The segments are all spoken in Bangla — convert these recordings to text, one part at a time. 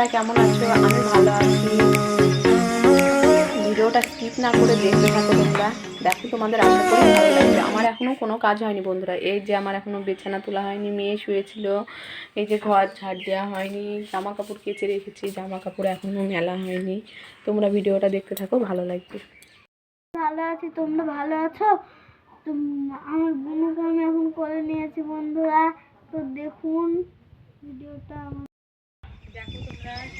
তোমরা কেমন আছো? আমি ভালো আছি। ভিডিওটা স্কিপ না করে দেখতে থাকো তোমরা। দেখো তোমাদের আশা করি আমার এখনও কোনো কাজ হয়নি বন্ধুরা। এই যে আমার এখনও বিছানা তোলা হয়নি, মেয়ে শুয়েছিল। এই যে ঘর ঝাড় দেওয়া হয়নি জামা কাপড় কেচে রেখেছি জামা কাপড় এখনও মেলা হয়নি। তোমরা ভিডিওটা দেখতে থাকো, ভালো লাগবে। ভালো আছি, তোমরা ভালো আছো? আমার বোনকে আমি এখন করে নিয়েছি বন্ধুরা। তো দেখুন, ভিডিওটা আমার হয়ে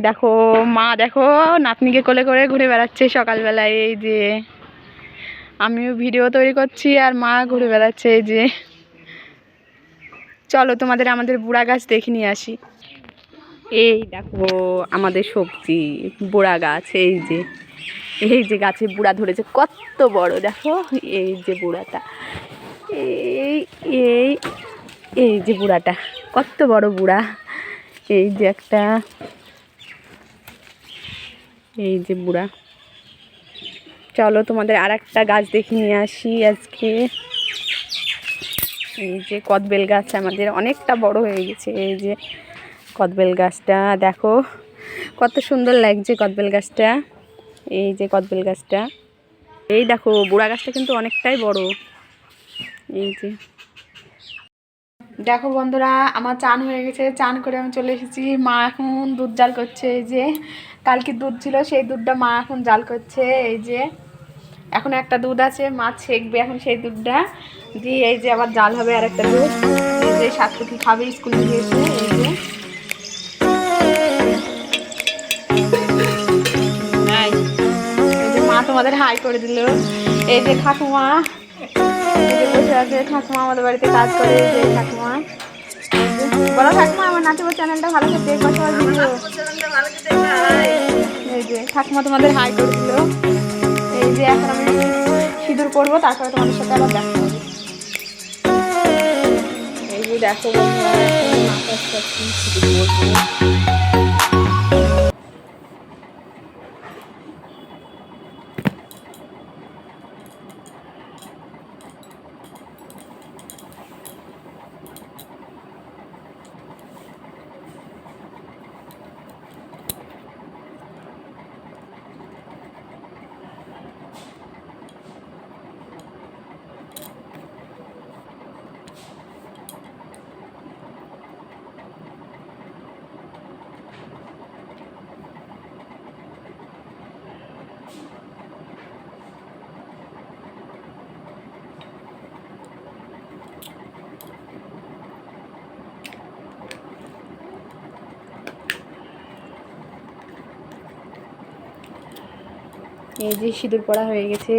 দেখো, মা দেখো, নাতনিকে কোলে করে ঘুরে বেড়াচ্ছে সকালবেলায়, এই যে। আমিও ভিডিও তৈরি করছি আর মা ঘুরে বেড়াচ্ছে, এই যে। চলো তোমাদের আমাদের বুড়া গাছ দেখে নিয়ে আসি। এই দেখো, আমাদের সবজি, বুড়া গাছ, এই যে। এই যে গাছে বুড়া ধরেছে, কত বড়, দেখো, এই যে বুড়াটা। এই এই এই যে বুড়াটা, কত বড় বুড়া। এই যে একটা এই যে বুড়া। চলো তোমাদের আর একটা গাছ দেখে নিয়ে আসি আজকে। এই যে কদবেল গাছ আমাদের অনেকটা বড় হয়ে গেছে, এই যে কদবেল গাছটা। দেখো, কত সুন্দর লাগছে কদবেল গাছটা। এই যে কদবেল গাছটা। এই দেখো, বুড়া গাছটা কিন্তু অনেকটাই বড়। এই যে দেখো বন্ধুরা, আমার চান হয়ে গেছে, চান করে আমি চলে এসেছি। মা এখন দুধ জাল করছে, এই যে কালকে দুধ ছিল, সেই দুধটা মা এখন জাল করছে, এই যে এখন একটা দুধ আছে, মা ছেঁকবে এখন সেই দুধটা। দিয়ে এই যে আবার জাল হবে আর একটা দুধ। এই যে সাতটুকি খাবে, স্কুল থেকে এসে এই যে মা তোমাদের হাই করে দিল। এই যে ঠাকুমা বসে আছে ঠাকুমা আমাদের বাড়িতে কাজ করে যে ঠাকুমা। বলো ঠাকুমা আমার নাচিব চ্যানেলটা ভালো করে দেখব সবাই এই যে ঠাকুমা তোমাদের হাই করে দিল। এই যে এখন আমি সিঁদুর করব তারপরে তোমাদের সাথে আবার দেখা হবে। এই যে দেখো মাথা সিঁদুর করব এই যে সিঁদুর পড়া হয়ে গেছে।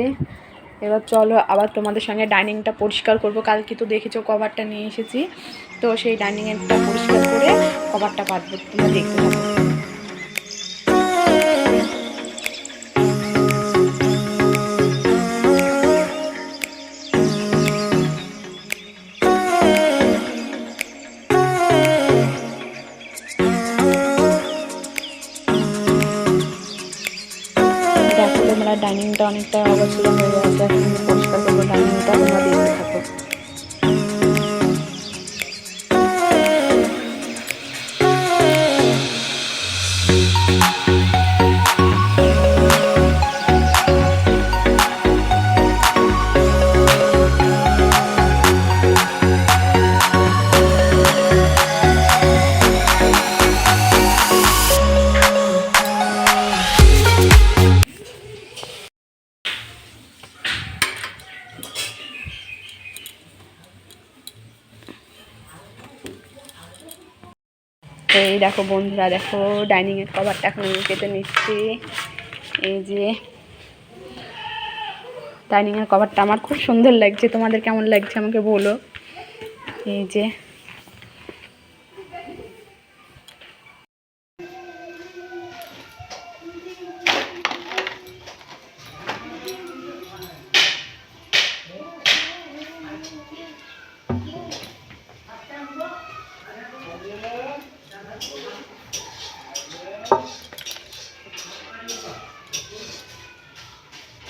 এবার চলো আবার তোমাদের সঙ্গে ডাইনিংটা পরিষ্কার করব। কালকে তো দেখেছ কভারটা নিয়ে এসেছি। তো সেই ডাইনিংয়েরটা পরিষ্কার করে কভারটা পাতবো তোমরা দেখতে থাকো। ডাইনিংটা অনেকটা অগোছলো হয়ে গেছে। পরিষ্কার করব ডাইনিংটা এই দেখো বন্ধুরা, দেখো ডাইনিংয়ের কভারটা এখন আমি কেটে নিচ্ছি। এই যে ডাইনিংয়ের কভারটা আমার খুব সুন্দর লাগছে। তোমাদের কেমন লাগছে আমাকে বলো? এই যে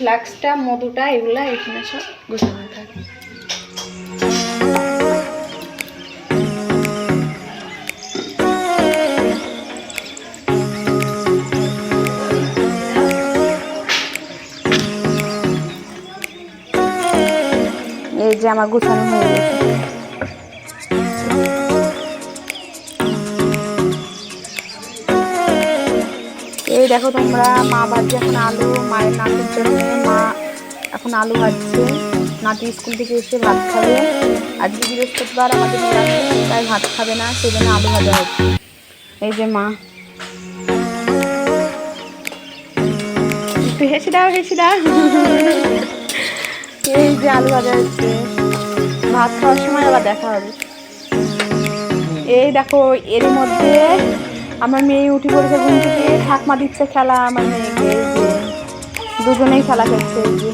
ফ্লাক্সটা মধুটা এগুলা এখানে সব গোছানো থাকে। এই যে আমার গোছানো হয়ে গেছে। এই দেখো তোমরা, মা ভাজছে এখন আলু, মায়ের নাতির জন্য মা এখন আলু ভাজছে। নাতি স্কুল থেকে এসে ভাত খাবে। আজকে বৃহস্পতিবার, আমাদের তাই ভাত খাবে না সেই জন্য আলু ভাজা হচ্ছে। এই যে মা। একটু হেসে দাও হেসে দাও। এই যে আলু ভাজা হচ্ছে। ভাত খাওয়ার সময় আবার দেখা হবে। এই দেখো এর মধ্যে আমার মেয়ে উঠে পড়েছে ঘুম থেকে, ঠাকমা দিচ্ছে খেলা, আমার মেয়েকে। দুজনেই খেলা খেলছে যে।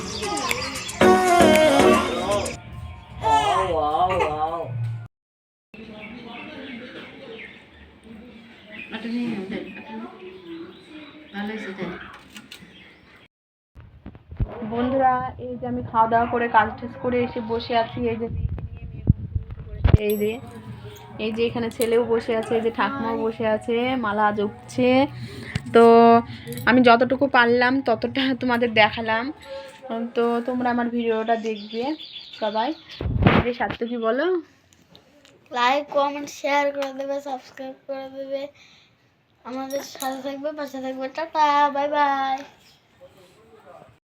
বন্ধুরা, এই যে আমি খাওয়া দাওয়া করে কাজ টাজ করে এসে বসে আছি, এই যে মেয়েকে নিয়ে মেয়ে ঘুম থেকে উঠে পড়েছে। এই যে এই যে এখানে ছেলেও বসে আছে, এই যে ঠাকুমাও বসে আছে, মালা জপছে তো আমি যতটুকু পারলাম ততটা তোমাদের দেখালাম। তো তোমরা আমার ভিডিওটা দেখবে সবাই। যে সাথে কি বলো। লাইক কমেন্ট শেয়ার করে দেবে সাবস্ক্রাইব করে দেবে। আমাদের সাথে থাকবে, পাশে থাকবে। Tata bye bye